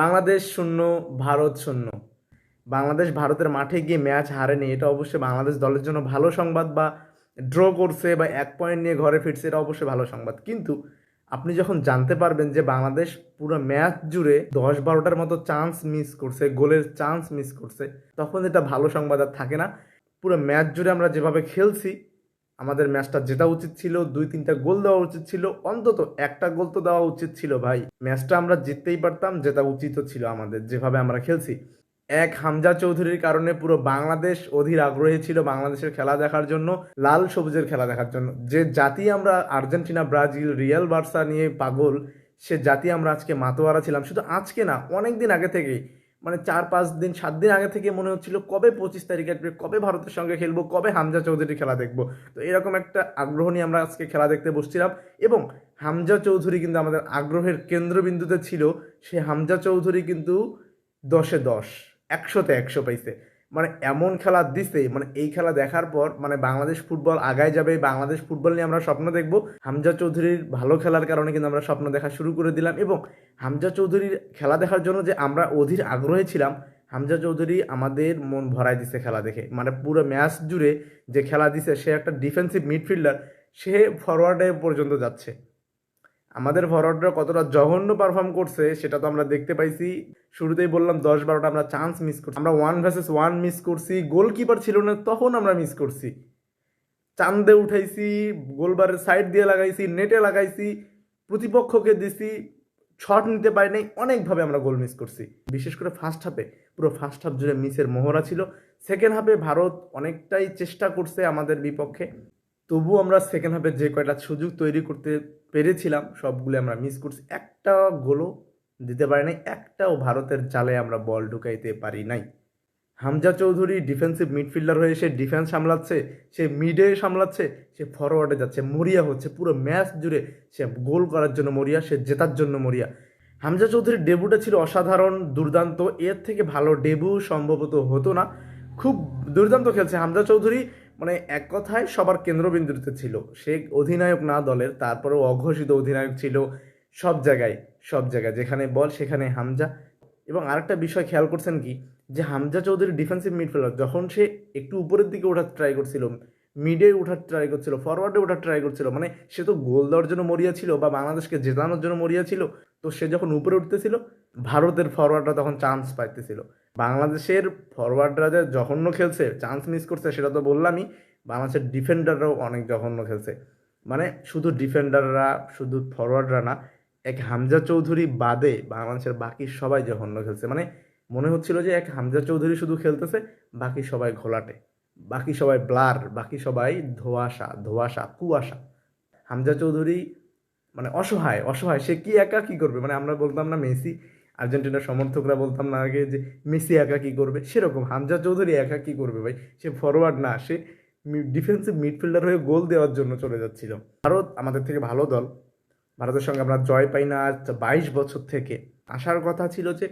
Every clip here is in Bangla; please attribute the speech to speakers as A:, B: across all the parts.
A: বাংলাদেশ শূন্য, ভারত শূন্য। বাংলাদেশ ভারতের মাঠে গিয়ে ম্যাচ হারেনি, এটা অবশ্যই বাংলাদেশ দলের জন্য ভালো সংবাদ বা ড্র করছে বা এক পয়েন্ট নিয়ে ঘরে ফিরছে, এটা অবশ্যই ভালো সংবাদ। কিন্তু আপনি যখন জানতে পারবেন যে বাংলাদেশ পুরো ম্যাচ জুড়ে দশ বারোটার মতো চান্স মিস করছে, গোলের চান্স মিস করছে, তখন এটা ভালো সংবাদ আর থাকে না। পুরো ম্যাচ জুড়ে আমরা যেভাবে খেলছি আমাদের ম্যাচটা জেতা উচিত ছিল, দুই, তিনটা গোল দেওয়া উচিত ছিল, অন্তত একটা গোল তো দেওয়া উচিত ছিল ভাই। ম্যাচটা আমরা জিততেই পারতাম, জেতা উচিতও ছিল আমাদের, যেভাবে আমরা খেলছি। এক হামজা চৌধুরীর কারণে পুরো বাংলাদেশ অধীর আগ্রহী ছিল বাংলাদেশের খেলা দেখার জন্য, লাল সবুজের খেলা দেখার জন্য। যে জাতি আমরা আর্জেন্টিনা, ব্রাজিল, রিয়াল বার্সা নিয়ে পাগল, সে জাতি আমরা আজকে মাতোয়ারা ছিলাম। শুধু আজকে না অনেক দিন আগে থেকেই মানে চার, পাঁচ দিন, সাত দিন আগে থেকে মনে হচ্ছিল কবে পঁচিশ তারিখ আসবে কবে ভারতের সঙ্গে খেলব, কবে হামজা চৌধুরী খেলা দেখব। তো এরকম একটা আগ্রহ নিয়ে আমরা আজকে খেলা দেখতে বসছিলাম এবং হামজা চৌধুরী কিন্তু আমাদের আগ্রহের কেন্দ্রবিন্দুতে ছিল, সে হামজা চৌধুরী কিন্তু দশে দশ, একশোতে একশো পাইছে। মানে এমন খেলা দিছে মানে এই খেলা দেখার পর মানে বাংলাদেশ ফুটবল আগায় যাবে, বাংলাদেশ ফুটবল নিয়ে আমরা স্বপ্ন দেখব। হামজা চৌধুরীর ভালো খেলার কারণে কিন্তু আমরা স্বপ্ন দেখা শুরু করে দিলাম এবং হামজা চৌধুরীর খেলা দেখার জন্য যে আমরা অধীর আগ্রহী ছিলাম, হামজা চৌধুরী আমাদের মন ভরাই দিছে খেলা দেখে। মানে পুরো ম্যাচ জুড়ে যে খেলা দিছে, সে একটা ডিফেন্সিভ মিডফিল্ডার সে ফরওয়ার্ডে পর্যন্ত যাচ্ছে। আমাদের ফরওয়ার্ডরা কতটা জঘন্য পারফর্ম করছে, সেটা তো আমরা দেখতে পাইছি। শুরুতেই বললাম দশ বারোটা আমরা চান্স মিস করছি। আমরা ওয়ান ভার্সেস ওয়ান মিস করছি গোলকিপার ছিল না, তখন আমরা মিস করছি। চান্দে উঠাইছি, গোলবারের সাইড দিয়ে লাগাইছি নেটে লাগাইছি, প্রতিপক্ষকে দিছি শট নিতে পারি নাই, অনেকভাবে আমরা গোল মিস করছি। বিশেষ করে ফার্স্ট হাফে পুরো ফার্স্ট হাফ জুড়ে মিসের মোহরা ছিল। সেকেন্ড হাফে ভারত অনেকটাই চেষ্টা করছে আমাদের বিপক্ষে। তবুও আমরা সেকেন্ড হাফে যে কয়টা সুযোগ তৈরি করতে পেরেছিলাম সবগুলো আমরা মিস করছি। একটা গোলও দিতে পারি নাই, একটাও ভারতের জালে আমরা বল ঢুকাইতে পারি নাই। হামজা চৌধুরী ডিফেন্সিভ মিডফিল্ডার হয়ে সে ডিফেন্স সামলাচ্ছে, সে মিডে সামলাচ্ছে, সে ফরওয়ার্ডে যাচ্ছে, মরিয়া হচ্ছে, পুরো ম্যাচ জুড়ে সে গোল করার জন্য মরিয়া, সে জেতার জন্য মরিয়া। হামজা চৌধুরীর ডেবুটা ছিল অসাধারণ, দুর্দান্ত, এর থেকে ভালো ডেবু সম্ভবত হতো না। খুব দুর্দান্ত খেলছে হামজা চৌধুরী মানে এক কথায় সবার কেন্দ্রবিন্দুতে ছিল। সে অধিনায়ক না দলের, তারপরেও অঘোষিত অধিনায়ক ছিল সব জায়গায় সব জায়গায়, যেখানে বল, সেখানে হামজা। এবং আরেকটা বিষয় খেয়াল করছেন কি? যে হামজা চৌধুরী ডিফেন্সিভ মিডফিল্ডার যখন সে একটু উপরের দিকে ওঠার ট্রাই করছিল মিডে ওঠার ট্রাই করছিল ফরওয়ার্ডে ওঠার ট্রাই করছিল মানে সে তো গোল দেওয়ার জন্য মরিয়া ছিল বা বাংলাদেশকে জেতানোর জন্য মরিয়া ছিল তো সে যখন উপরে উঠতেছিল, ভারতের ফরওয়ার্ডরা তখন চান্স পাইতেছিল। বাংলাদেশের ফরওয়ার্ডরা যে জঘন্য খেলছে চান্স মিস করছে, সেটা তো বললামই। বাংলাদেশের ডিফেন্ডাররাও অনেক জঘন্য খেলছে। মানে শুধু ডিফেন্ডাররা শুধু ফরওয়ার্ডরা না, এক হামজা চৌধুরী বাদে বাংলাদেশের বাকি সবাই জঘন্য খেলছে। মানে মনে হচ্ছিল যে এক হামজা চৌধুরী শুধু খেলতেছে, বাকি সবাই ঘোলাটে। বাকি সবাই ব্লার, বাকি সবাই ধোয়াশা ধোয়াশা, কুয়াশা। হামজা চৌধুরী মানে অসহায় অসহায়। সে কি একা কি করবে? মানে আমরা বলতাম না মেসি, আর্জেন্টিনার সমর্থকরা বলতাম না আগে যে মেসি একা কি করবে? সেরকম। হামজা চৌধুরী একা কি করবে ভাই? সে ফরওয়ার্ড না, সে ডিফেন্সিভ মিডফিল্ডার হয়ে গোল দেওয়ার জন্য চলে যাচ্ছিল। ভারত আমাদের থেকে ভালো দল। ভারতের সঙ্গে আমরা জয় পাই না আজ বাইশ বছর থেকে। আসার কথা ছিল যে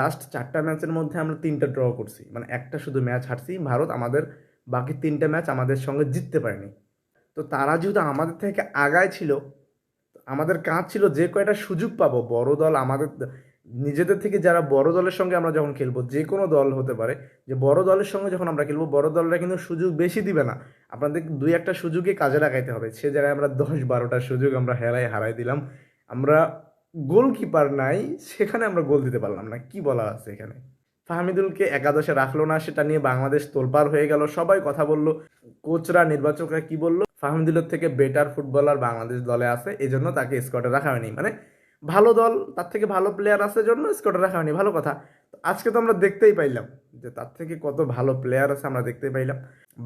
A: লাস্ট চারটা ম্যাচের মধ্যে আমরা তিনটা ড্র করছি। মানে একটা শুধু ম্যাচ হারছি। ভারত আমাদের বাকি তিনটা ম্যাচ আমাদের সঙ্গে জিততে পারেনি। তো তারা যেহেতু আমাদের থেকে আগায় ছিল আমাদের কাজ ছিল যে কয়টা সুযোগ পাবো, বড় দল আমাদের নিজেদের থেকে যারা বড় দলের সঙ্গে আমরা যখন খেলব, যে কোনো দল হতে পারে, যে বড় দলের সঙ্গে যখন আমরা খেলব, বড় দলরা কিন্তু সুযোগ বেশি দিবে না। আপনাদের দুই একটা সুযোগে কাজে লাগাইতে হবে। সে জায়গায় আমরা দশ বারোটা সুযোগ আমরা হেরাই, হারাই দিলাম। আমরা গোলকিপার নাই, সেখানে আমরা গোল দিতে পারলাম না। কি বলা আছে এখানে? ফাহমিদুলকে একাদশে রাখল না, সেটা নিয়ে বাংলাদেশ তোলপার হয়ে গেল। সবাই কথা বলল, কোচরা, নির্বাচকরা কি বলল? ফাহমিদুলের থেকে বেটার ফুটবলার বাংলাদেশ দলে আছে এই জন্য তাকে স্কোয়াডে রাখা হয়নি। মানে ভালো দল, তার থেকে ভালো প্লেয়ার আছে জন্য স্কোয়াডে রাখা হয়নি, ভালো কথা। আজকে তো আমরা দেখতেই পাইলাম যে তার থেকে কত ভালো প্লেয়ার আছে আমরা দেখতেই পাইলাম।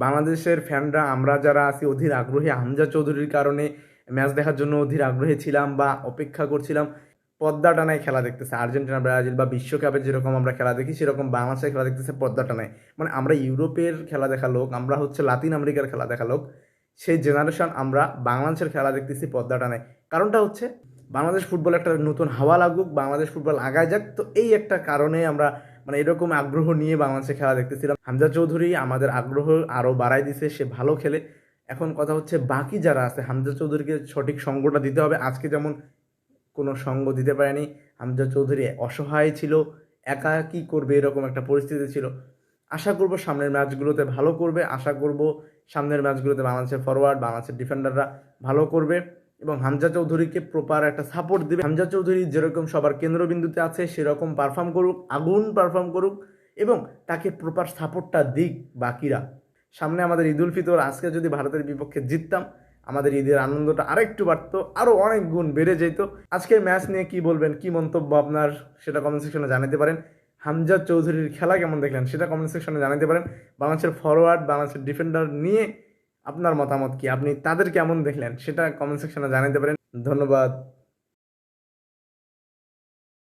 A: বাংলাদেশের ফ্যানরা আমরা যারা আছি, অধীর আগ্রহী, হামজা চৌধুরীর কারণে ম্যাচ দেখার জন্য অধীর আগ্রহী ছিলাম বা অপেক্ষা করছিলাম। পদ্মা টানায় খেলা দেখতেছে, আর্জেন্টিনা, ব্রাজিল বা বিশ্বকাপে যেরকম আমরা খেলা দেখি, সেরকম বাংলাদেশের খেলা দেখতেছে পদ্মা টানায়। মানে আমরা ইউরোপের খেলা দেখা লোক, আমরা হচ্ছে লাতিন আমেরিকার খেলা দেখা লোক। সেই জেনারেশন আমরা বাংলাদেশের খেলা দেখতেছি পদ্মা টানায় কারণটা হচ্ছে বাংলাদেশ ফুটবল একটা নতুন হাওয়া লাগুক, বাংলাদেশ ফুটবল আগায় যাক। তো এই একটা কারণে আমরা মানে এরকম আগ্রহ নিয়ে বাংলাদেশে খেলা দেখতেছিলাম। হামজা চৌধুরী আমাদের আগ্রহ আরও বাড়াই দিছে, সে ভালো খেলে। এখন কথা হচ্ছে বাকি যারা আছে, হামজা চৌধুরীকে সঠিক সঙ্গটা দিতে হবে। আজকে যেমন কোনো সঙ্গ দিতে পারেনি, হামজা চৌধুরী অসহায় ছিল, একা কী করবে এরকম একটা পরিস্থিতি ছিল। আশা করব সামনের ম্যাচগুলোতে ভালো করবে। আশা করব সামনের ম্যাচগুলোতে বাংলাদেশের ফরওয়ার্ড বাংলাদেশের ডিফেন্ডাররা ভালো করবে এবং হামজা চৌধুরীকে প্রপার একটা সাপোর্ট দেবে। হামজা চৌধুরী যেরকম সবার কেন্দ্রবিন্দুতে আছে, সেরকম পারফর্ম করুক, আগুন পারফর্ম করুক এবং তাকে প্রপার সাপোর্টটা দিক বাকিরা। সামনে আমাদের ঈদ উল ফিতর, আজকে যদি ভারতের বিপক্ষে জিততাম, আমাদের ঈদের আনন্দটা আরেকটু বাড়তো আরও অনেক গুণ বেড়ে যেত। আজকের ম্যাচ নিয়ে কি বলবেন, কি মন্তব্য আপনার, সেটা কমেন্ট সেকশনে জানাতে পারেন। হামজা চৌধুরীর খেলা কেমন দেখলেন সেটা কমেন্ট সেকশনে জানাতে পারেন। বাংলাদেশের ফরওয়ার্ড বাংলাদেশের ডিফেন্ডার নিয়ে আপনার মতামত কি? আপনি তাদের কেমন দেখলেন সেটা কমেন্ট সেকশনে জানাতে পারেন। ধন্যবাদ।